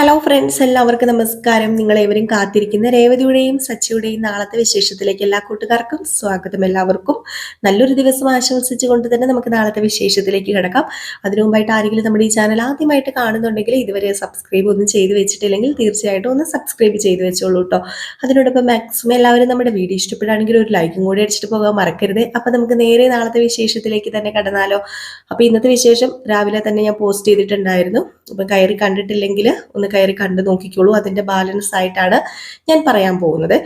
Hello friends എല്ലാവർക്കും നമസ്കാരം. നിങ്ങൾ ഏവരും കാത്തിരിക്കുന്ന രേവതിയുടെയും സച്ചിയുടെയും നാളത്തെ വിശേഷത്തിലേക്ക് എല്ലാ കൂട്ടുകാർക്കും സ്വാഗതം എല്ലാവർക്കും. നല്ലൊരു ദിവസം ആശംസിച്ചുകൊണ്ട് തന്നെ നമുക്ക് നാളത്തെ വിശേഷത്തിലേക്ക് കിടക്കാം. അതിനു മുമ്പായിട്ട് ആരെങ്കിലും നമ്മുടെ ഈ ചാനൽ ആദ്യമായിട്ട് കാണുന്നുണ്ടെങ്കിൽ ഇതുവരെ സബ്സ്ക്രൈബ് ഒന്നും ചെയ്തു വെച്ചിട്ടില്ലെങ്കിൽ തീർച്ചയായിട്ടും ഒന്ന് സബ്സ്ക്രൈബ് ചെയ്ത് വെച്ചോളൂ കേട്ടോ അതിനോടൊപ്പം മാക്സിമം എല്ലാവരും നമ്മുടെ വീഡിയോ ഇഷ്ടപ്പെടുകയാണെങ്കിൽ ഒരു ലൈക്കും കൂടി അടിച്ചിട്ട് പോകാൻ മറക്കരുത്. അപ്പം നമുക്ക് നേരെ നാളത്തെ വിശേഷത്തിലേക്ക് തന്നെ കടന്നാലോ. അപ്പോൾ ഇന്നത്തെ വിശേഷം രാവിലെ തന്നെ ഞാൻ പോസ്റ്റ് ചെയ്തിട്ടുണ്ടായിരുന്നു. അപ്പം കയറി കണ്ടിട്ടില്ലെങ്കിൽ ഒന്ന് കയറി കണ്ടു നോക്കിക്കോളൂ. അതിന്റെ ബാലൻസ് ആയിട്ടാണ് ഞാൻ പറയാൻ പോകുന്നത്.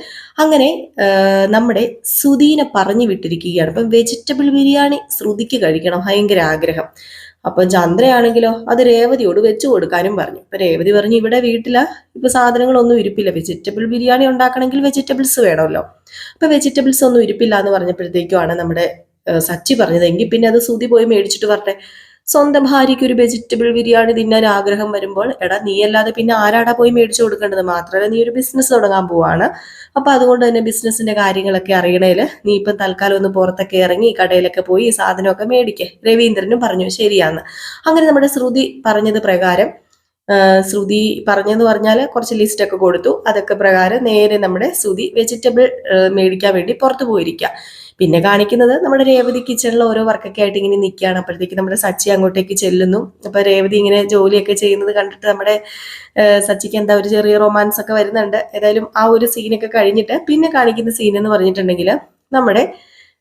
അങ്ങനെ നമ്മുടെ ശ്രുതിനെ പറഞ്ഞു വിട്ടിരിക്കുകയാണ്. അപ്പം വെജിറ്റബിൾ ബിരിയാണി ശ്രുതിക്ക് കഴിക്കണം ഭയങ്കര ആഗ്രഹം. അപ്പം ചന്ദ്രയാണെങ്കിലോ അത് രേവതിയോട് വെച്ചു കൊടുക്കാനും പറഞ്ഞു. അപ്പൊ രേവതി പറഞ്ഞു ഇവിടെ വീട്ടില ഇപ്പൊ സാധനങ്ങളൊന്നും ഇരിപ്പില്ല. വെജിറ്റബിൾ ബിരിയാണി ഉണ്ടാക്കണമെങ്കിൽ വെജിറ്റബിൾസ് വേണമല്ലോ. അപ്പൊ വെജിറ്റബിൾസ് ഒന്നും ഇരിപ്പില്ല എന്ന് പറഞ്ഞപ്പോഴത്തേക്കുമാണ് നമ്മുടെ സച്ചി പറഞ്ഞത്. എങ്കിൽ പിന്നെ അത് സുതി പോയി മേടിച്ചിട്ട് വരട്ടെ. സ്വന്തം ഭാര്യയ്ക്ക് ഒരു വെജിറ്റബിൾ ബിരിയാണി തിന്നാൻ ആഗ്രഹം വരുമ്പോൾ എടാ നീ അല്ലാതെ പിന്നെ ആരാടാ പോയി മേടിച്ചു കൊടുക്കേണ്ടത്? മാത്രമല്ല നീ ഒരു ബിസിനസ് തുടങ്ങാൻ പോവാണ്. അപ്പൊ അതുകൊണ്ട് തന്നെ ബിസിനസിന്റെ കാര്യങ്ങളൊക്കെ അറിയണേൽ നീ ഇപ്പം തൽക്കാലം ഒന്ന് പുറത്തൊക്കെ ഇറങ്ങി കടയിലൊക്കെ പോയി ഈ സാധനമൊക്കെ മേടിക്കേ. രവീന്ദ്രനും പറഞ്ഞു ശരിയാന്ന് അങ്ങനെ നമ്മുടെ ശ്രുതി പറഞ്ഞത് പ്രകാരം ശ്രുതി പറഞ്ഞെന്ന് പറഞ്ഞാൽ കുറച്ച് ലിസ്റ്റൊക്കെ കൊടുത്തു. അതൊക്കെ പ്രകാരം നേരെ നമ്മുടെ ശ്രുതി വെജിറ്റബിൾ മേടിക്കാൻ വേണ്ടി പുറത്തു പോയിരിക്കുക പിന്നെ കാണിക്കുന്നത് നമ്മുടെ രേവതി കിച്ചണിൽ ഓരോ വർക്കൊക്കെ ആയിട്ട് ഇങ്ങനെ നിൽക്കുകയാണ് അപ്പോഴത്തേക്ക് നമ്മുടെ സച്ചി അങ്ങോട്ടേക്ക് ചെല്ലുന്നു. അപ്പൊ രേവതി ഇങ്ങനെ ജോലിയൊക്കെ ചെയ്യുന്നത് കണ്ടിട്ട് നമ്മുടെ സച്ചിക്ക് എന്താ ഒരു ചെറിയ റൊമാൻസ് ഒക്കെ വരുന്നുണ്ട്. ഏതായാലും ആ ഒരു സീനൊക്കെ കഴിഞ്ഞിട്ട് പിന്നെ കാണിക്കുന്ന സീൻ എന്ന് പറഞ്ഞിട്ടുണ്ടെങ്കിൽ നമ്മുടെ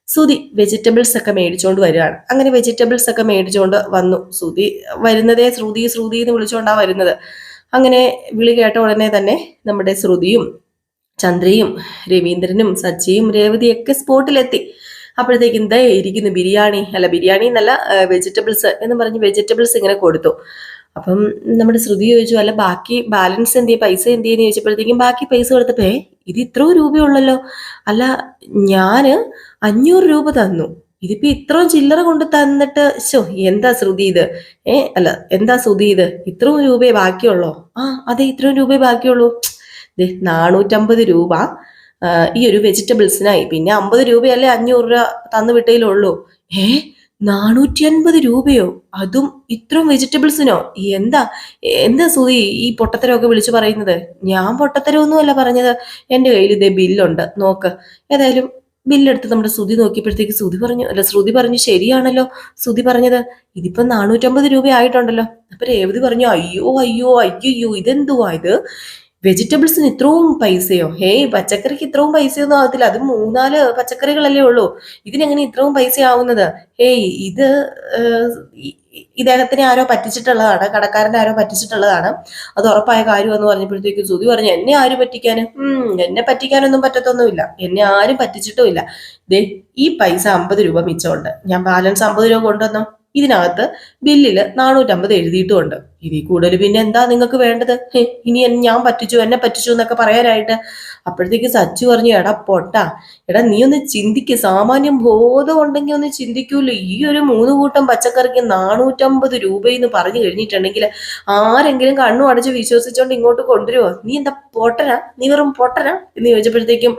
സുതി വെജിറ്റബിൾസ് ഒക്കെ മേടിച്ചുകൊണ്ട് വരികയാണ്. അങ്ങനെ വെജിറ്റബിൾസ് ഒക്കെ മേടിച്ചുകൊണ്ട് വന്നു. സുതി വരുന്നതേ ശ്രുതി ശ്രുതി എന്ന് വിളിച്ചുകൊണ്ടാണ് വരുന്നത്. അങ്ങനെ വിളി കേട്ട ഉടനെ തന്നെ നമ്മുടെ ശ്രുതിയും ചന്ദ്രയും രവീന്ദ്രനും സച്ചിയും രേവതിയൊക്കെ സ്പോട്ടിലെത്തി. അപ്പോഴത്തേക്കും ദേ ഇരിക്കുന്നു ബിരിയാണി? അല്ല ബിരിയാണി എന്നല്ല വെജിറ്റബിൾസ് എന്ന് പറഞ്ഞ് വെജിറ്റബിൾസ് ഇങ്ങനെ കൊടുത്തു. അപ്പം നമ്മുടെ ശ്രുതി ചോദിച്ചു അല്ല ബാക്കി ബാലൻസ് എന്തിയെ? പൈസ എന്തിയെന്ന് ചോദിച്ചപ്പോഴത്തേക്കും ബാക്കി പൈസ കൊടുത്തപ്പോ ഇത് ഇത്രയും രൂപയുള്ളല്ലോ. അല്ല ഞാൻ അഞ്ഞൂറ് രൂപ തന്നു. ഇതിപ്പോ ഇത്രയും ചില്ലറ കൊണ്ട് തന്നിട്ട് ശോ എന്താ ശ്രുതി ഇത്? ഏ അല്ല എന്താ ശ്രുതി ഇത്? ഇത്രയും രൂപയെ ബാക്കിയുള്ളോ? ആ അതെ ഇത്രയും രൂപയെ ബാക്കിയുള്ളൂ. നാനൂറ്റമ്പത് രൂപ ഈ ഒരു വെജിറ്റബിൾസിനായി. പിന്നെ അമ്പത് രൂപയല്ലേ അഞ്ഞൂറ് രൂപ തന്നു വിട്ടയിലുള്ളൂ ഏ നാനൂറ്റി അൻപത് രൂപയോ? അതും ഇത്രയും വെജിറ്റബിൾസിനോ? എന്താ എന്താ സുതി ഈ പൊട്ടത്തരമൊക്കെ വിളിച്ചു പറയുന്നത്? ഞാൻ പൊട്ടത്തരമൊന്നുമല്ല പറഞ്ഞത്. എന്റെ കയ്യിൽ ഇതേ ബില്ലുണ്ട്. നോക്ക്. ഏതായാലും ബില്ലെടുത്ത് നമ്മുടെ ശ്രുതി നോക്കിയപ്പോഴത്തേക്ക് ശ്രുതി പറഞ്ഞു അല്ല ശ്രുതി പറഞ്ഞു ശരിയാണല്ലോ ശ്രുതി പറഞ്ഞത്. ഇതിപ്പം നാനൂറ്റമ്പത് രൂപ ആയിട്ടുണ്ടല്ലോ അപ്പൊ രേവതി പറഞ്ഞു അയ്യോ അയ്യോ അയ്യോ ഇതെന്തുവാ ഇത്? വെജിറ്റബിൾസിന് ഇത്രയും പൈസയോ? ഹേയ് പച്ചക്കറിക്ക് ഇത്രയും പൈസയൊന്നും ആവത്തില്ല. അത് മൂന്നാൽ പച്ചക്കറികളല്ലേ ഉള്ളൂ. ഇതിനെങ്ങനെ ഇത്രയും പൈസ ആവുന്നത്? ഹേയ് ഇത് ഇദ്ദേഹത്തിന് ആരോ പറ്റിച്ചിട്ടുള്ളതാണ് കടക്കാരനെ ആരോ പറ്റിച്ചിട്ടുള്ളതാണ്. അത് ഉറപ്പായ കാര്യമെന്ന് പറഞ്ഞപ്പോഴത്തേക്ക് സുതി പറഞ്ഞു എന്നെ ആര് പറ്റിക്കാൻ എന്നെ പറ്റിക്കാനൊന്നും പറ്റത്തൊന്നുമില്ല. എന്നെ ആരും പറ്റിച്ചിട്ടുമില്ല. ദേ ഈ പൈസ അമ്പത് രൂപ മിച്ചമുണ്ട്. ഞാൻ ബാലൻസ് അമ്പത് രൂപ കൊണ്ടുവന്നോ? ഇതിനകത്ത് ബില്ലിൽ നാനൂറ്റമ്പത് എഴുതിയിട്ടുമുണ്ട്. ഇതിൽ കൂടുതൽ പിന്നെ എന്താ നിങ്ങൾക്ക് വേണ്ടത്? ഇനി ഞാൻ പറ്റിച്ചു എന്നെ പറ്റിച്ചു എന്നൊക്കെ പറയാനായിട്ട്. അപ്പോഴത്തേക്ക് സച്ചു പറഞ്ഞു എടാ പൊട്ടാ. എടാ നീ ഒന്ന് ചിന്തിക്ക്. സാമാന്യം ബോധം ഉണ്ടെങ്കിൽ ഒന്ന് ചിന്തിക്കൂല്ലോ ഈ ഒരു മൂന്ന് കൂട്ടം പച്ചക്കറിക്ക് നാനൂറ്റമ്പത് രൂപയെന്ന് പറഞ്ഞു കഴിഞ്ഞിട്ടുണ്ടെങ്കിൽ ആരെങ്കിലും കണ്ണു അടച്ച് വിശ്വസിച്ചോണ്ട് ഇങ്ങോട്ട് കൊണ്ടുവരുമോ നീ എന്താ പൊട്ടനാ? നീ വെറും പൊട്ടനാ? എന്ന് ചോദിച്ചപ്പോഴത്തേക്കും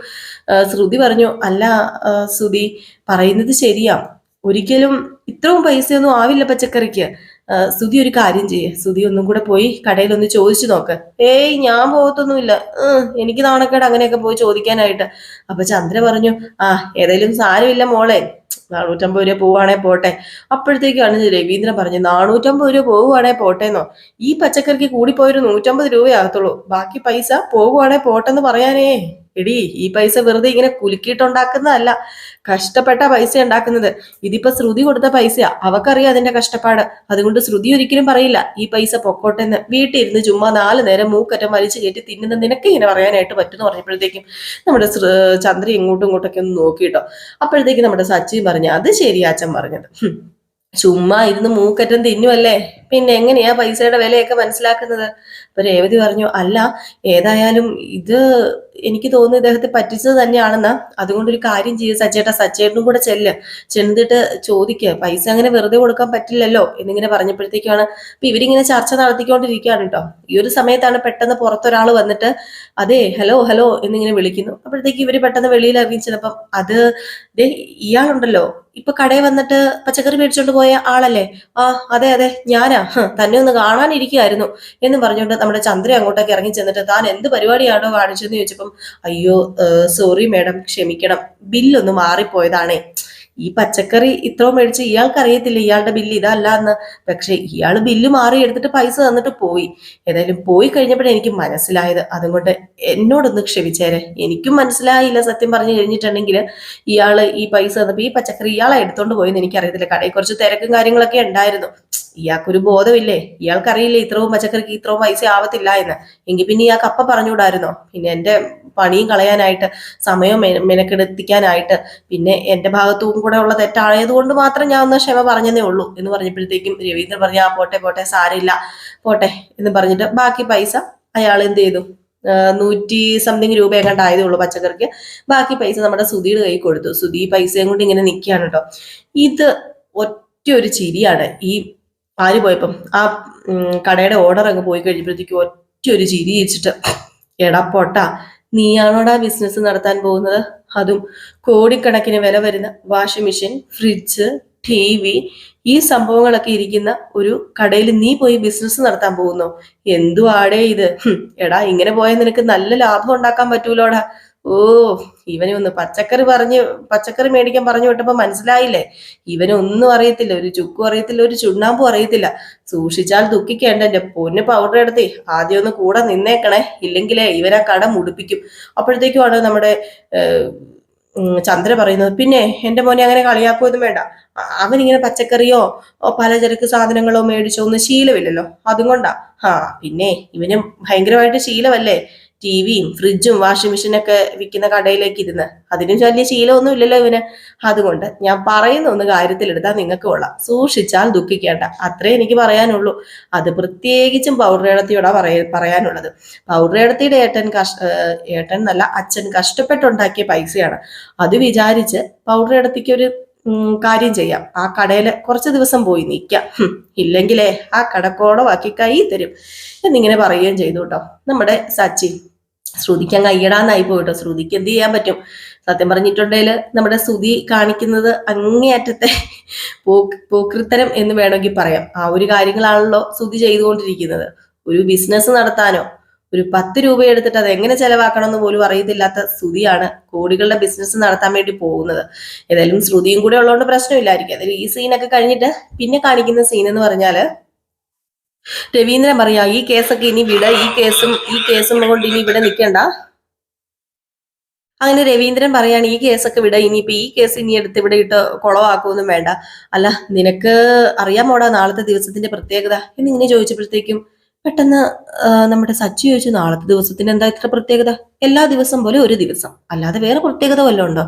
ശ്രുതി പറഞ്ഞു അല്ല ശ്രുതി പറയുന്നത് ശരിയാ. ഒരിക്കലും ഇത്രയും പൈസയൊന്നും ആവില്ല പച്ചക്കറിക്ക്. സുധി ഒരു കാര്യം ചെയ്യേ. സുധി ഒന്നും കൂടെ പോയി കടയിൽ ഒന്ന് ചോദിച്ചു നോക്ക്. ഏയ് ഞാൻ പോകത്തൊന്നുമില്ല. എനിക്ക് നാണക്കേട് അങ്ങനെയൊക്കെ പോയി ചോദിക്കാനായിട്ട്. അപ്പൊ ചന്ദ്ര പറഞ്ഞു ആ ഏതായാലും സാരമില്ല മോളെ. നാനൂറ്റമ്പത് രൂപ പോവാണേ പോട്ടെ. അപ്പോഴത്തേക്കാണ് രവീന്ദ്രൻ പറഞ്ഞു നാനൂറ്റമ്പത് രൂപ പോവുകയാണേ പോട്ടേന്നോ. ഈ പച്ചക്കറിക്ക് കൂടിപ്പോയൊരു നൂറ്റമ്പത് രൂപയാകത്തുള്ളൂ ബാക്കി പൈസ പോകുവാണേ പോട്ടെന്ന് പറയാനേ. എടി ഈ പൈസ വെറുതെ ഇങ്ങനെ കുലുക്കിയിട്ടുണ്ടാക്കുന്നതല്ല. കഷ്ടപ്പെട്ട പൈസ ഉണ്ടാക്കുന്നത്. ഇതിപ്പോ ശ്രുതി കൊടുത്ത പൈസയാ. അവക്കറിയാം അതിന്റെ കഷ്ടപ്പാട്. അതുകൊണ്ട് ശ്രുതി ഒരിക്കലും പറയില്ല. ഈ പൈസ പൊക്കോട്ടെ എന്ന് വീട്ടിൽ ഇരുന്ന് ചുമ്മാ നാല് നേരം മൂക്കറ്റം വലിച്ചു കയറ്റി തിന്നുന്ന നിനക്ക് ഇങ്ങനെ പറയാനായിട്ട് പറ്റുമെന്ന് പറഞ്ഞപ്പോഴത്തേക്കും നമ്മുടെ ചന്ദ്രി ഇങ്ങോട്ടും ഇങ്ങോട്ടൊക്കെ ഒന്ന് നോക്കിട്ടോ അപ്പോഴത്തേക്കും നമ്മുടെ സച്ചി പറഞ്ഞു അത് ശരി അച്ഛൻ പറഞ്ഞത്. ചുമ്മാ ഇരുന്ന് മൂക്കറ്റം തിന്നുമല്ലേ പിന്നെ എങ്ങനെയാ പൈസയുടെ വിലയൊക്കെ മനസ്സിലാക്കുന്നത്? അപ്പൊ രേവതി പറഞ്ഞു അല്ല ഏതായാലും ഇത് എനിക്ക് തോന്നുന്നു ഇദ്ദേഹത്തെ പറ്റിച്ചത് തന്നെയാണെന്ന്. അതുകൊണ്ട് ഒരു കാര്യം ചെയ്യുക സച്ചേട്ടാ സച്ചേട്ടനും കൂടെ ചെല്ല്. ചെന്നിട്ട് ചോദിക്കുക പൈസ അങ്ങനെ വെറുതെ കൊടുക്കാൻ പറ്റില്ലല്ലോ എന്നിങ്ങനെ പറഞ്ഞപ്പോഴത്തേക്കാണ്. അപ്പൊ ഇവരിങ്ങനെ ചർച്ച നടത്തിക്കൊണ്ടിരിക്കുകയാണ് കേട്ടോ ഈ ഒരു സമയത്താണ് പെട്ടെന്ന് പുറത്തൊരാൾ വന്നിട്ട് അതെ ഹലോ ഹലോ എന്നിങ്ങനെ വിളിക്കുന്നു. അപ്പോഴത്തേക്ക് ഇവർ പെട്ടെന്ന് വെളിയിൽ ഇറങ്ങി അത് ദേ ഇയാളുണ്ടല്ലോ. ഇപ്പൊ കടയിൽ വന്നിട്ട് പച്ചക്കറി മേടിച്ചോണ്ട് പോയ ആളല്ലേ? ആ അതെ അതെ ഞാനാ. തന്നെ ഒന്ന് കാണാനിരിക്കുകയായിരുന്നു എന്ന് പറഞ്ഞുകൊണ്ട് നമ്മുടെ ചന്ദ്ര അങ്ങോട്ടേക്ക് ഇറങ്ങി ചെന്നിട്ട് താൻ എന്ത് പരിപാടിയാണോ കാണിച്ചതെന്ന് ചോദിച്ചപ്പം അയ്യോ സോറി മാഡം ക്ഷമിക്കണം. ബില്ലൊന്ന് മാറിപ്പോയതാണേ. ഈ പച്ചക്കറി ഇത്രയും മേടിച്ച് ഇയാൾക്ക് അറിയത്തില്ല ഇയാളുടെ ബില്ല് ഇതല്ല എന്ന്. പക്ഷെ ഇയാൾ ബില്ല് മാറി എടുത്തിട്ട് പൈസ തന്നിട്ട് പോയി. ഏതായാലും പോയി കഴിഞ്ഞപ്പോഴേ എനിക്ക് മനസ്സിലായത്. അതുകൊണ്ട് എന്നോടൊന്ന് ക്ഷമിച്ചേരെ. എനിക്കും മനസ്സിലായില്ല സത്യം പറഞ്ഞു കഴിഞ്ഞിട്ടുണ്ടെങ്കിൽ ഇയാൾ ഈ പൈസ തന്നപ്പോ ഈ പച്ചക്കറി ഇയാളെ എടുത്തോണ്ട് പോയെന്ന് എനിക്കറിയത്തില്ല. കടയിൽ കുറച്ച് തിരക്കും കാര്യങ്ങളൊക്കെ ഉണ്ടായിരുന്നു. ഇയാൾക്കൊരു ബോധമില്ലേ? ഇയാൾക്കറിയില്ലേ ഇത്രയും പച്ചക്കറിക്ക് ഇത്രയും പൈസ ആവത്തില്ല എന്ന്. എങ്കിൽ പിന്നെ ഇയാൾക്ക് അപ്പ പറഞ്ഞുകൂടായിരുന്നോ? പിന്നെ എന്റെ പണിയും കളയാനായിട്ട് സമയം മെനക്കെടുത്തിക്കാനായിട്ട് പിന്നെ എന്റെ ഭാഗത്തും കൂടെ ഉള്ള തെറ്റായതുകൊണ്ട് മാത്രം ഞാൻ ഒന്ന് ക്ഷമ പറഞ്ഞതേ ഉള്ളൂ എന്ന് പറഞ്ഞപ്പോഴത്തേക്കും രവീന്ദ്രൻ പറഞ്ഞ ആ പോട്ടെ പോട്ടെ സാരമില്ല പോട്ടെ എന്ന് പറഞ്ഞിട്ട് ബാക്കി പൈസ അയാൾ എന്ത് ചെയ്തു? നൂറ്റി സംതിങ് രൂപ എങ്ങാണ്ട് ആയതേ ഉള്ളൂ പച്ചക്കറിക്ക്. ബാക്കി പൈസ നമ്മുടെ സുധിയുടെ കൈ കൊടുത്തു. സുധി പൈസയും കൊണ്ട് ഇങ്ങനെ നിൽക്കുകയാണ് കേട്ടോ. ഇത് ഒറ്റ ഒരു ചിരിയാണ്. ഈ ആര് പോയപ്പം ആ കടയുടെ ഓർഡർ അങ്ങ് പോയി കഴിഞ്ഞപ്പോഴത്തേക്കും ഒറ്റ ഒരു ചിരി വെച്ചിട്ട് എടാ പൊട്ടാ നീയാണോടാ ബിസിനസ് നടത്താൻ പോകുന്നത്? അതും കോടിക്കണക്കിന് വില വരുന്ന washing machine fridge T V ഈ സംഭവങ്ങളൊക്കെ ഇരിക്കുന്ന ഒരു കടയിൽ നീ പോയി ബിസിനസ് നടത്താൻ പോകുന്നു. എന്തു ആടേ ഇത്? എടാ ഇങ്ങനെ പോയാൽ നിനക്ക് നല്ല ലാഭം ഉണ്ടാക്കാൻ പറ്റൂലോടാ. ഓ ഇവനെ ഒന്ന് പച്ചക്കറി പറഞ്ഞ് പച്ചക്കറി മേടിക്കാൻ പറഞ്ഞു വിട്ടപ്പോ മനസ്സിലായില്ലേ? ഇവനൊന്നും അറിയത്തില്ല ഒരു ചുക്കും അറിയത്തില്ല ഒരു ചുണ്ണാമ്പും അറിയത്തില്ല. സൂക്ഷിച്ചാൽ ദുഃഖിക്കേണ്ട എന്റെ പൊന്ന് പൗഡർ എടുത്തേ ആദ്യം ഒന്ന് കൂടെ നിന്നേക്കണേ ഇല്ലെങ്കിലേ ഇവനാ കട മുടിപ്പിക്കും. അപ്പോഴത്തേക്കുമാണ് നമ്മുടെ ചന്ദ്ര പറയുന്നത് പിന്നെ എന്റെ മോനെ അങ്ങനെ കളിയാക്കുമൊന്നും വേണ്ട. അവനിങ്ങനെ പച്ചക്കറിയോ പലചരക്ക് സാധനങ്ങളോ മേടിച്ചോ ഒന്നും ശീലമില്ലല്ലോ. അതും കൊണ്ടാ. ആ പിന്നെ ഇവന് ഭയങ്കരമായിട്ട് ശീലമല്ലേ? ടിവിയും ഫ്രിഡ്ജും വാഷിംഗ് മെഷീനൊക്കെ വിൽക്കുന്ന കടയിലേക്ക് ഇരുന്ന്. അതിനും വലിയ ശീലമൊന്നും ഇല്ലല്ലോ ഇവന്. അതുകൊണ്ട് ഞാൻ പറയുന്ന ഒന്ന് കാര്യത്തിലെടുത്താൽ നിങ്ങൾക്ക് കൊള്ളാം. സൂക്ഷിച്ചാൽ ദുഃഖിക്കേണ്ട. അത്രേ എനിക്ക് പറയാനുള്ളൂ. അത് പ്രത്യേകിച്ചും പൗഡറേടത്തിയോടാ പറയ പറയാനുള്ളത്. പൗഡറേടത്തിയുടെ ഏട്ടൻ കഷ് ഏട്ടൻ എന്നല്ല അച്ഛൻ കഷ്ടപ്പെട്ടുണ്ടാക്കിയ പൈസയാണ്. അത് വിചാരിച്ച് പൗഡറേടത്തിക്ക് ഒരു കാര്യം ചെയ്യാം. ആ കടയിൽ കുറച്ച് ദിവസം പോയി നിൽക്കാം. ഇല്ലെങ്കിലേ ആ കടക്കോടമാക്കി കൈ തരും. എന്നിങ്ങനെ പറയുകയും ചെയ്തു കേട്ടോ. നമ്മുടെ സച്ചി ശ്രുതിക്ക് അങ്ങ് അയ്യടാന്നായി പോയിട്ടോ. ശ്രുതിക്ക് എന്ത് ചെയ്യാൻ പറ്റും? സത്യം പറഞ്ഞിട്ടുണ്ടെങ്കിൽ നമ്മുടെ ശ്രുതി കാണിക്കുന്നത് അങ്ങേയറ്റത്തെ പോക്ക് പോക്കൃത്തരം എന്ന് വേണമെങ്കിൽ പറയാം. ആ ഒരു കാര്യങ്ങളാണല്ലോ ശ്രുതി ചെയ്തുകൊണ്ടിരിക്കുന്നത്. ഒരു ബിസിനസ് നടത്താനോ ഒരു പത്ത് രൂപ എടുത്തിട്ട് അത് എങ്ങനെ ചെലവാക്കണം എന്ന് പോലും അറിയത്തില്ലാത്ത ശ്രുതിയാണ് കോടികളുടെ ബിസിനസ് നടത്താൻ വേണ്ടി പോകുന്നത്. ഏതായാലും ശ്രുതിയും കൂടെ ഉള്ളതുകൊണ്ട് പ്രശ്നമില്ലായിരിക്കും. അതിൽ ഈ സീനൊക്കെ കഴിഞ്ഞിട്ട് പിന്നെ കാണിക്കുന്ന സീൻ എന്ന് പറഞ്ഞാൽ രവീന്ദ്രൻ പറയാ ഈ കേസൊക്കെ ഇനി വിട ഈ കേസും ഈ കേസും കൊണ്ട് ഇനി ഇവിടെ നിൽക്കണ്ട അങ്ങനെ രവീന്ദ്രൻ പറയാണ് ഈ കേസൊക്കെ വിട ഇനിയിപ്പോ ഈ കേസ് ഇനി എടുത്ത് ഇവിടെ ഇട്ട് കുളവാക്കുമൊന്നും വേണ്ട. അല്ല നിനക്ക് അറിയാമോടാ നാളത്തെ ദിവസത്തിന്റെ പ്രത്യേകത? എന്നിങ്ങനെ ചോദിച്ചപ്പോഴത്തേക്കും പെട്ടെന്ന് നമ്മുടെ സച്ചി ചോദിച്ചു നാളത്തെ ദിവസത്തിന് എന്താ ഇത്ര പ്രത്യേകത? എല്ലാ ദിവസം പോലെ ഒരു ദിവസം. അല്ലാതെ വേറെ പ്രത്യേകത വല്ലതും ഉണ്ടോ?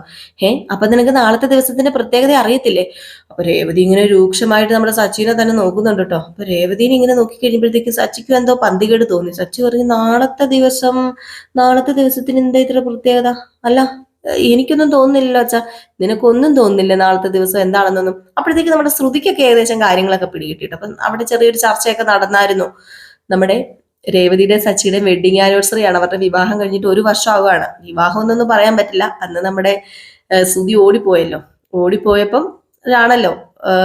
ഏ അപ്പൊ നിനക്ക് നാളത്തെ ദിവസത്തിന്റെ പ്രത്യേകത അറിയത്തില്ലേ? അപ്പൊ രേവതി ഇങ്ങനെ രൂക്ഷമായിട്ട് നമ്മുടെ സച്ചിനെ തന്നെ നോക്കുന്നുണ്ട് കേട്ടോ. അപ്പൊ രേവതിനെ ഇങ്ങനെ നോക്കി കഴിയുമ്പോഴത്തേക്ക് സച്ചിക്ക് എന്തോ പന്തികേട് തോന്നി. സച്ചി പറഞ്ഞു നാളത്തെ ദിവസം നാളത്തെ ദിവസത്തിന് എന്താ ഇത്ര പ്രത്യേകത? അല്ല എനിക്കൊന്നും തോന്നുന്നില്ല അച്ഛാ. നിനക്കൊന്നും തോന്നുന്നില്ല നാളത്തെ ദിവസം എന്താണെന്നൊന്നും. അപ്പോഴത്തേക്ക് നമ്മുടെ ശ്രുതിക്കൊക്കെ ഏകദേശം കാര്യങ്ങളൊക്കെ പിടികിട്ടിട്ട് അപ്പം അവിടെ ചെറിയൊരു ചർച്ചയൊക്കെ നടന്നായിരുന്നു. നമ്മുടെ രേവതിയുടെ സച്ചിയുടെ വെഡിങ് ആനിവേഴ്സറി ആണ്. അവരുടെ വിവാഹം കഴിഞ്ഞിട്ട് ഒരു വർഷം ആവുകയാണ് വിവാഹം എന്നൊന്നും പറയാൻ പറ്റില്ല. അന്ന് നമ്മുടെ ശ്രുതി ഓടിപ്പോയല്ലോ. ഓടിപ്പോയപ്പം ആണല്ലോ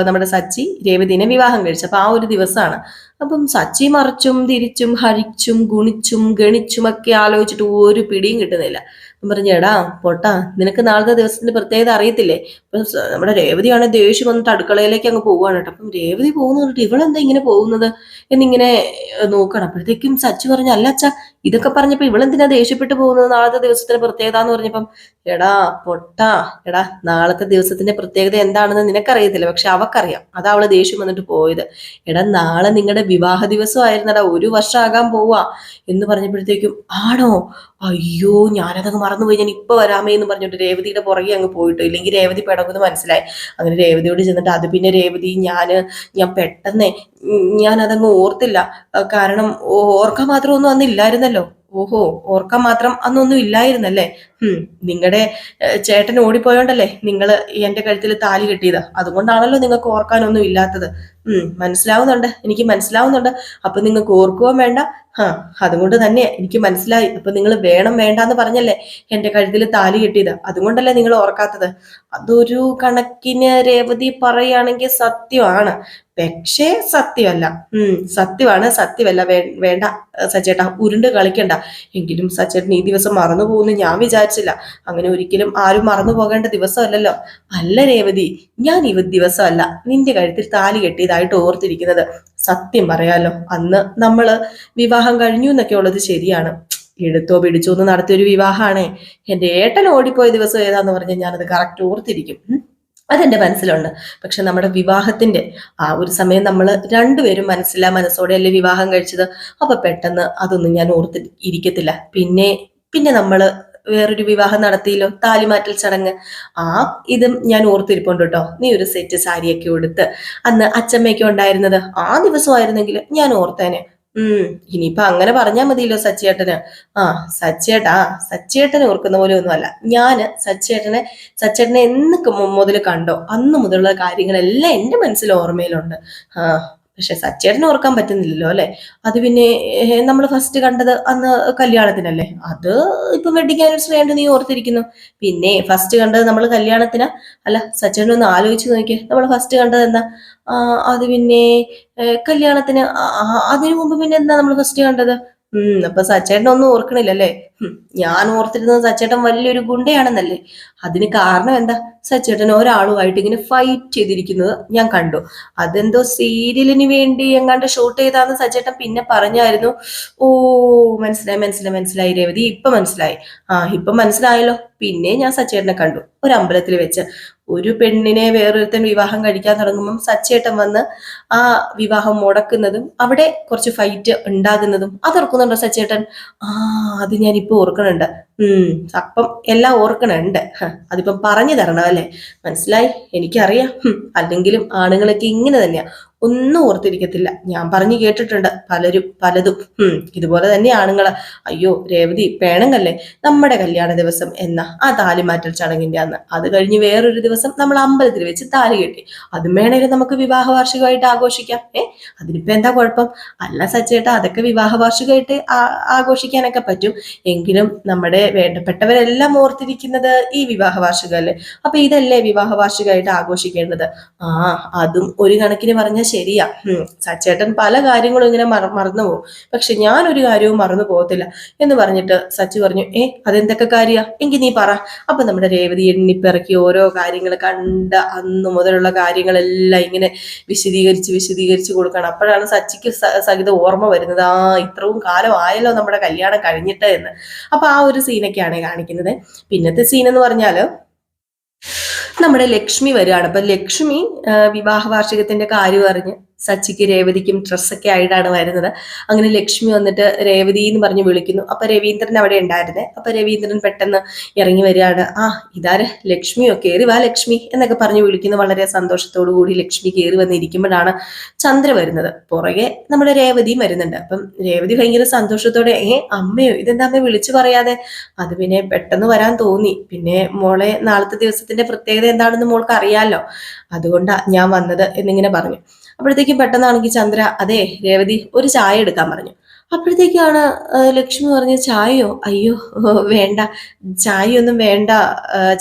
നമ്മുടെ സച്ചി രേവതിനെ വിവാഹം കഴിച്ചു അപ്പൊ ആ ഒരു ദിവസമാണ്. അപ്പം സച്ചി മറിച്ചും തിരിച്ചും ഹരിച്ചും ഗുണിച്ചും ഗണിച്ചും ഒക്കെ ആലോചിച്ചിട്ട് ഒരു പിടിയും കിട്ടുന്നില്ല. അപ്പം പറഞ്ഞു എടാ പൊട്ടാ നിനക്ക് നാളത്തെ ദിവസത്തിന്റെ പ്രത്യേകത അറിയത്തില്ലേ? അപ്പം നമ്മുടെ രേവതിയാണ് ദേഷ്യം വന്നിട്ട് അടുക്കളയിലേക്ക് അങ്ങ് പോവാണ് കേട്ടോ. അപ്പം രേവതി പോകുന്നു പറഞ്ഞിട്ട് ഇവളെന്താ ഇങ്ങനെ പോകുന്നത്? എന്നിങ്ങനെ നോക്കണം. അപ്പോഴത്തേക്കും സച്ചി പറഞ്ഞു അല്ല അച്ഛാ ഇതൊക്കെ പറഞ്ഞപ്പോ ഇവളെന്തിനാ ദേഷ്യപ്പെട്ട് പോകുന്നത് നാളത്തെ ദിവസത്തിന്റെ പ്രത്യേകത എന്ന് പറഞ്ഞപ്പം എടാ പൊട്ടാ എടാ നാളത്തെ ദിവസത്തിന്റെ പ്രത്യേകത എന്താണെന്ന് നിനക്കറിയത്തില്ല. പക്ഷെ അവക്കറിയാം. അതാ അവൾ ദേഷ്യം വന്നിട്ട് പോയത്. എടാ നാളെ നിങ്ങളുടെ വിവാഹ ദിവസമായിരുന്നടാ ഒരു വർഷം ആകാൻ പോവാ എന്ന് പറഞ്ഞപ്പോഴത്തേക്കും ആണോ? അയ്യോ ഞാനതങ്ങ് മറന്നുപോയി ഞാൻ ഇപ്പൊ വരാമേ എന്ന് പറഞ്ഞിട്ട് രേവതിയുടെ പുറകെ അങ്ങ് പോയിട്ട് ഇല്ലെങ്കിൽ രേവതി പെടകുന്ന് മനസ്സിലായി. അങ്ങനെ രേവതിയോട് ചെന്നിട്ട് അത് പിന്നെ രേവതി ഞാൻ ഞാൻ പെട്ടെന്നേ ഞാൻ അതങ്ങ് ഓർത്തില്ല. കാരണം ഓർക്കാൻ മാത്രം ഒന്നും അന്ന് ഇല്ലായിരുന്നല്ലോ. ഓഹോ ഓർക്കാൻ മാത്രം അന്നൊന്നും ഇല്ലായിരുന്നല്ലേ? ഉം നിങ്ങളുടെ ചേട്ടൻ ഓടിപ്പോയോണ്ടല്ലേ നിങ്ങൾ എന്റെ കഴുത്തിൽ താലി കെട്ടിയത്? അതുകൊണ്ടാണല്ലോ നിങ്ങൾക്ക് ഓർക്കാനൊന്നും ഇല്ലാത്തത്. ഉം മനസ്സിലാവുന്നുണ്ട് എനിക്ക് മനസ്സിലാവുന്നുണ്ട്. അപ്പൊ നിങ്ങൾക്ക് ഓർക്കുകയും വേണ്ട? ഹാ അതുകൊണ്ട് തന്നെ എനിക്ക് മനസ്സിലായി. അപ്പൊ നിങ്ങൾ വേണം വേണ്ട എന്ന് പറഞ്ഞല്ലേ എന്റെ കഴുത്തിൽ താലി കെട്ടിയത്? അതുകൊണ്ടല്ലേ നിങ്ങൾ ഓർക്കാത്തത്? അതൊരു കണക്കിന് രേവതി പറയുകയാണെങ്കിൽ സത്യമാണ്. പക്ഷേ സത്യമല്ല. ഉം സത്യമാണ്. സത്യമല്ല. വേണ്ട സച്ചേട്ടാ. ഉരുണ്ട് കളിക്കണ്ട. എങ്കിലും സച്ചേട്ടൻ ഈ ദിവസം മറന്നു പോകുന്നു ഞാൻ വിചാരിച്ചില്ല. അങ്ങനെ ഒരിക്കലും ആരും മറന്നു പോകേണ്ട ദിവസമല്ലല്ലോ. അല്ല രേവതി ഞാൻ ഈ ദിവസമല്ല നിന്റെ കഴുത്തിൽ താലി കെട്ടിയതായിട്ട് ഓർത്തിരിക്കുന്നത്. സത്യം പറയാലോ അന്ന് നമ്മൾ വിവാഹം കഴിഞ്ഞു എന്നൊക്കെ ഉള്ളത് ശരിയാണ്. എടുത്തോ പിടിച്ചോന്ന് നടത്തിയൊരു വിവാഹമാണേ. എന്റെ ഏട്ടൻ ഓടിപ്പോയ ദിവസം ഏതാന്ന് പറഞ്ഞാൽ ഞാനത് കറക്റ്റ് ഓർത്തിരിക്കും. ഉം. അതെന്റെ മനസ്സിലുണ്ട്. പക്ഷെ നമ്മുടെ വിവാഹത്തിന്റെ ആ ഒരു സമയം നമ്മൾ രണ്ടുപേരും മനസ്സിലാ മനസ്സോടെ അല്ലേ വിവാഹം കഴിച്ചത്? അപ്പൊ പെട്ടെന്ന് അതൊന്നും ഞാൻ ഓർത്തി ഇരിക്കത്തില്ല. പിന്നെ പിന്നെ നമ്മൾ വേറൊരു വിവാഹം നടത്തിയല്ലോ താലിമാറ്റൽ ചടങ്ങ്. ആ ഇതും ഞാൻ ഓർത്തിരിപ്പുണ്ട് കേട്ടോ. നീ ഒരു സെറ്റ് സാരിയൊക്കെ ഉടുത്ത് അന്ന് അച്ചമ്മയൊക്കെ ഉണ്ടായിരുന്നത് ആ ദിവസമായിരുന്നെങ്കിൽ ഞാൻ ഓർത്തേനെ. ഉം. ഇനിയിപ്പൊ അങ്ങനെ പറഞ്ഞാൽ മതിയല്ലോ സച്ചേട്ടന് ആ സച്ചേട്ടാ സച്ചേട്ടനെ ഓർക്കുന്ന പോലെ ഒന്നുമല്ല. ഞാൻ സച്ചേട്ടനെ സച്ചേട്ടനെ എന്ന് മുതൽ കണ്ടോ? അന്ന് മുതലുള്ള കാര്യങ്ങളെല്ലാം എന്റെ മനസ്സിൽ ഓർമ്മയിലുണ്ട്. ആ പക്ഷെ സച്ചേട്ടന് ഓർക്കാൻ പറ്റുന്നില്ലല്ലോ അല്ലെ? അത് പിന്നെ നമ്മൾ ഫസ്റ്റ് കണ്ടത് അന്ന് കല്യാണത്തിനല്ലേ? അത് ഇപ്പൊ വെഡിങ് ആനിവേഴ്സറി ആയിട്ട് നീ ഓർത്തിരിക്കുന്നു. പിന്നെ ഫസ്റ്റ് കണ്ടത് നമ്മൾ കല്യാണത്തിനാ. അല്ല സച്ചേട്ടൻ ഒന്ന് ആലോചിച്ച് നോക്കിയേ. നമ്മൾ ഫസ്റ്റ് കണ്ടത് എന്താ? അത് പിന്നെ കല്യാണത്തിന് അതിനു മുമ്പ് പിന്നെ എന്താ നമ്മൾ ഫസ്റ്റ് കണ്ടത്? ഉം അപ്പൊ സച്ചേട്ടൻ ഒന്നും ഓർക്കണില്ലല്ലേ? ഞാൻ ഓർത്തിരുന്നത് സച്ചേട്ടൻ വലിയൊരു ഗുണ്ടയാണെന്നല്ലേ? അതിന് കാരണം എന്താ? സച്ചേട്ടൻ ഒരാളുമായിട്ട് ഇങ്ങനെ ഫൈറ്റ് ചെയ്തിരിക്കുന്നത് ഞാൻ കണ്ടു. അതെന്തോ സീരിയലിന് വേണ്ടി എങ്ങാണ്ട് ഷൂട്ട് ചെയ്താന്ന് സച്ചേട്ടൻ പിന്നെ പറഞ്ഞായിരുന്നു. ഓ മനസ്സിലായി മനസ്സിലായി മനസ്സിലായി രേവതി ഇപ്പൊ മനസ്സിലായി. ആ ഇപ്പൊ മനസ്സിലായല്ലോ. പിന്നെ ഞാൻ സച്ചേട്ടനെ കണ്ടു. ഒരു അമ്പലത്തിൽ വെച്ച്. ഒരു പെണ്ണിനെ വേറൊരുത്തൻ വിവാഹം കഴിക്കാൻ തുടങ്ങുമ്പം സച്ചേട്ടൻ വന്ന് ആ വിവാഹം മുടക്കുന്നതും അവിടെ കുറച്ച് ഫൈറ്റ് ഉണ്ടാകുന്നതും അതോർക്കുന്നുണ്ടോ സച്ചേട്ടൻ? ആ അത് ഞാൻ ഓർക്കണുണ്ട്. ഉം അപ്പം എല്ലാം ഓർക്കണുണ്ട്. അതിപ്പം പറഞ്ഞു തരണം അല്ലേ? മനസ്സിലായി? എനിക്കറിയാം. അല്ലെങ്കിലും ആണുങ്ങളൊക്കെ ഇങ്ങനെ തന്നെയാ. ഒന്നും ഓർത്തിരിക്കത്തില്ല. ഞാൻ പറഞ്ഞു കേട്ടിട്ടുണ്ട് പലരും പലതും. ഇതുപോലെ തന്നെ ആണുങ്ങൾ. അയ്യോ രേവതി പേണങ്ങല്ലേ? നമ്മുടെ കല്യാണ ദിവസം എന്ന? ആ താലിമാറ്റൽ ചടങ്ങിന്റെ അന്ന് അത് കഴിഞ്ഞ് വേറൊരു ദിവസം നമ്മൾ അമ്പലത്തിൽ വെച്ച് താലി കെട്ടി. അതും വേണേലും നമുക്ക് വിവാഹ വാർഷികമായിട്ട് ആഘോഷിക്കാം. ഏ? അതിനിപ്പോ എന്താ കുഴപ്പം? അല്ല സച്ചേട്ടാ അതൊക്കെ വിവാഹ വാർഷികമായിട്ട് ആഘോഷിക്കാനൊക്കെ പറ്റും. എങ്കിലും നമ്മുടെ വേണ്ടപ്പെട്ടവരെല്ലാം ഓർത്തിരിക്കുന്നത് ഈ വിവാഹ വാർഷികമല്ലേ? അപ്പൊ ഇതല്ലേ വിവാഹ വാർഷികമായിട്ട് ആഘോഷിക്കേണ്ടത്? ആ അതും ഒരു കണക്കിന് പറഞ്ഞാൽ ശരിയാ. സച്ചേട്ടൻ പല കാര്യങ്ങളും ഇങ്ങനെ മറന്നു പോകും. പക്ഷെ ഞാൻ ഒരു കാര്യവും മറന്നു പോകത്തില്ല. എന്ന് പറഞ്ഞിട്ട് സച്ചു പറഞ്ഞു ഏ അതെന്തൊക്കെ കാര്യാ? എങ്കിൽ നീ പറ. അപ്പൊ നമ്മുടെ രേവതി എണ്ണിപ്പിറക്കി ഓരോ കാര്യങ്ങൾ കണ്ട അന്ന് മുതലുള്ള കാര്യങ്ങളെല്ലാം ഇങ്ങനെ വിശദീകരിച്ച് വിശദീകരിച്ച് കൊടുക്കണം. അപ്പോഴാണ് സച്ചിക്ക് സഹിത ഓർമ്മ വരുന്നത് ആ ഇത്രയും കാലം ആയല്ലോ നമ്മുടെ കല്യാണം കഴിഞ്ഞിട്ട് എന്ന് അപ്പൊ ആ ഒരു സീനൊക്കെയാണ് കാണിക്കുന്നത്. പിന്നത്തെ സീൻ എന്ന് പറഞ്ഞാൽ നമ്മുടെ ലക്ഷ്മി വരികയാണ്. അപ്പൊ ലക്ഷ്മി വിവാഹ വാർഷികത്തിന്റെ കാര്യം അറിഞ്ഞ് സച്ചിക്ക് രേവതിക്കും ഡ്രസ്സൊക്കെ ആയിട്ടാണ് വരുന്നത്. അങ്ങനെ ലക്ഷ്മി വന്നിട്ട് രേവതി എന്ന് പറഞ്ഞ് വിളിക്കുന്നു. അപ്പൊ രവീന്ദ്രൻ അവിടെ ഉണ്ടായിരുന്നേ. അപ്പൊ രവീന്ദ്രൻ പെട്ടെന്ന് ഇറങ്ങി വരികയാണ്. ആ ഇതാര്? ലക്ഷ്മിയോ? കയറി വാ ലക്ഷ്മി എന്നൊക്കെ പറഞ്ഞ് വിളിക്കുന്നു. വളരെ സന്തോഷത്തോടു കൂടി ലക്ഷ്മി കയറി വന്നിരിക്കുമ്പോഴാണ് ചന്ദ്ര വരുന്നത്. പുറകെ നമ്മുടെ രേവതിയും വരുന്നുണ്ട്. അപ്പം രേവതി ഭയങ്കര സന്തോഷത്തോടെ ഏ അമ്മയോ ഇതെന്താ അമ്മ വിളിച്ചു പറയാതെ? അത് പിന്നെ പെട്ടെന്ന് വരാൻ തോന്നി. പിന്നെ മോളെ നാളത്തെ ദിവസത്തിന്റെ പ്രത്യേകത എന്താണെന്ന് മോൾക്ക് അറിയാലോ അതുകൊണ്ടാ ഞാൻ വന്നത് എന്നിങ്ങനെ പറഞ്ഞു. അപ്പോഴത്തേക്കും പെട്ടെന്നാണെങ്കിൽ ചന്ദ്ര അതെ രേവതി ഒരു ചായ എടുക്കാൻ പറഞ്ഞു. അപ്പോഴത്തേക്കാണ് ലക്ഷ്മി പറഞ്ഞ ചായയോ? അയ്യോ വേണ്ട ചായയൊന്നും വേണ്ട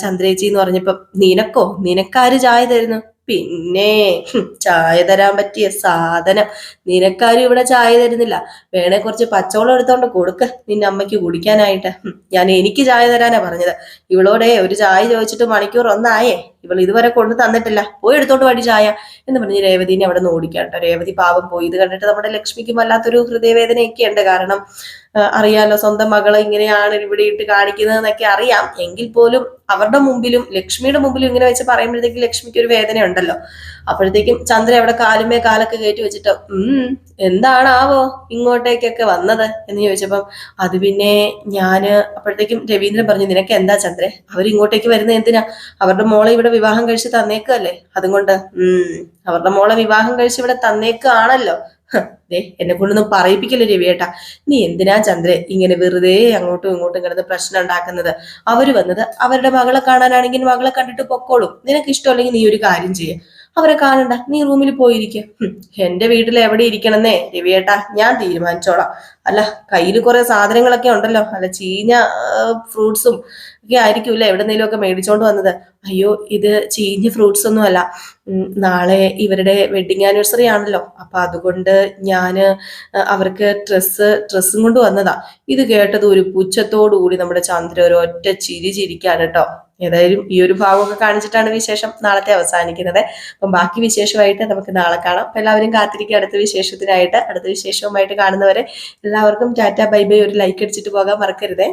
ചന്ദ്രേച്ചി എന്ന് പറഞ്ഞപ്പോ നിനക്കോ? നിനക്കാര് ചായ തരുന്നു? പിന്നെ ചായ തരാൻ പറ്റിയ സാധനം. നിനക്കാരും ഇവിടെ ചായ തരുന്നില്ല. വേണേ കുറച്ച് പച്ചവെള്ളം എടുത്തോണ്ട് കൊടുക്ക. നിന്റെ അമ്മയ്ക്ക് കുടിക്കാനായിട്ട്. ഞാൻ എനിക്ക് ചായ തരാനാ പറഞ്ഞത്. ഇവളോടെ ഒരു ചായ ചോദിച്ചിട്ട് മണിക്കൂർ ഒന്നായേ. ഇവൾ ഇതുവരെ കൊണ്ടു തന്നിട്ടില്ല. പോയി എടുത്തോണ്ട് വടി ചായ. എന്ന് പറഞ്ഞ് രേവതിനെ അവിടെ നിന്ന് ഓടിക്കാട്ടോ രേവതി പാവം പോയി. ഇത് കണ്ടിട്ട് നമ്മുടെ ലക്ഷ്മിക്ക് വല്ലാത്തൊരു ഹൃദയവേദനയൊക്കെ ഉണ്ട്. കാരണം അറിയാലോ സ്വന്തം മകളെ ഇങ്ങനെയാണ് ഇവിടെ ഇട്ട് കാണിക്കുന്നത് എന്നൊക്കെ അറിയാം. എങ്കിൽ പോലും അവരുടെ മുമ്പിലും ലക്ഷ്മിയുടെ മുമ്പിലും ഇങ്ങനെ വെച്ച് പറയുമ്പോഴത്തേക്ക് ലക്ഷ്മിക്ക് ഒരു വേദന ഉണ്ടല്ലോ അപ്പോഴത്തേക്കും ചന്ദ്ര അവിടെ കാലുമേ കാലൊക്കെ കയറ്റി വെച്ചിട്ട് ഉം എന്താണാവോ ഇങ്ങോട്ടേക്കൊക്കെ വന്നത്? എന്ന് ചോദിച്ചപ്പം അത് പിന്നെ ഞാൻ അപ്പോഴത്തേക്കും രവീന്ദ്രൻ പറഞ്ഞു നിനക്ക് എന്താ ചന്ദ്രെ അവരിങ്ങോട്ടേക്ക് വരുന്നത് എന്തിനാ? അവരുടെ മോളെ ഇവിടെ വിവാഹം കഴിച്ച് തന്നേക്കല്ലേ അതുകൊണ്ട് ഉം അവരുടെ മോളെ വിവാഹം കഴിച്ച് ഇവിടെ തന്നേക്കാണല്ലോ ദേ എന്നെ കൊണ്ടൊന്നും പറയിപ്പിക്കല്ലേ രവിയേട്ടാ. നീ എന്തിനാ ചന്ദ്രെ ഇങ്ങനെ വെറുതെ അങ്ങോട്ടും ഇങ്ങോട്ടും കിടന്ന് പ്രശ്നം ഉണ്ടാക്കുന്നത്? അവർ വന്നത് അവരുടെ മകളെ കാണാനാണെങ്കിൽ മകളെ കണ്ടിട്ട് പൊക്കോളും. നിനക്ക് ഇഷ്ടമല്ലെങ്കിൽ നീ ഒരു കാര്യം ചെയ്യ. അവരെ കാണണ്ട നീ റൂമിൽ പോയിരിക്കുക എന്റെ വീട്ടിൽ എവിടെ ഇരിക്കണമെന്നേ? രവിയേട്ടാ ഞാൻ തീരുമാനിച്ചോളാം. അല്ല കയ്യിൽ കുറെ സാധനങ്ങളൊക്കെ ഉണ്ടല്ലോ. അല്ല ചീഞ്ഞ ഫ്രൂട്ട്സും ഒക്കെ ആയിരിക്കുമല്ലേ എവിടെന്നെങ്കിലും ഒക്കെ മേടിച്ചോണ്ട് വന്നത്. അയ്യോ ഇത് ചീഞ്ഞ ഫ്രൂട്ട്സ് ഒന്നും അല്ല. നാളെ ഇവരുടെ വെഡിങ് ആനിവേഴ്സറി ആണല്ലോ. അപ്പൊ അതുകൊണ്ട് ഞാൻ അവർക്ക് ഡ്രസ്സ് ഡ്രസ്സും കൊണ്ട് വന്നതാ. ഇത് കേട്ടത് ഒരു പുച്ഛത്തോടു കൂടി നമ്മുടെ ചന്ദ്ര ഒരു ഒറ്റ ചിരി ചിരിക്കാൻ കേട്ടോ. ഏതായാലും ഈ ഒരു ഭാഗമൊക്കെ കാണിച്ചിട്ടാണ് വിശേഷം നാളത്തെ അവസാനിക്കുന്നത്. അപ്പം ബാക്കി വിശേഷമായിട്ട് നമുക്ക് നാളെ കാണാം. അപ്പം എല്ലാവരും കാത്തിരിക്കുക. അടുത്ത വിശേഷത്തിനായിട്ട് അടുത്ത വിശേഷവുമായിട്ട് കാണുന്നവരെ എല്ലാവർക്കും ടാറ്റ ബൈ ബൈ. ഒരു ലൈക്ക് അടിച്ചിട്ട് പോകാൻ മറക്കരുതേ.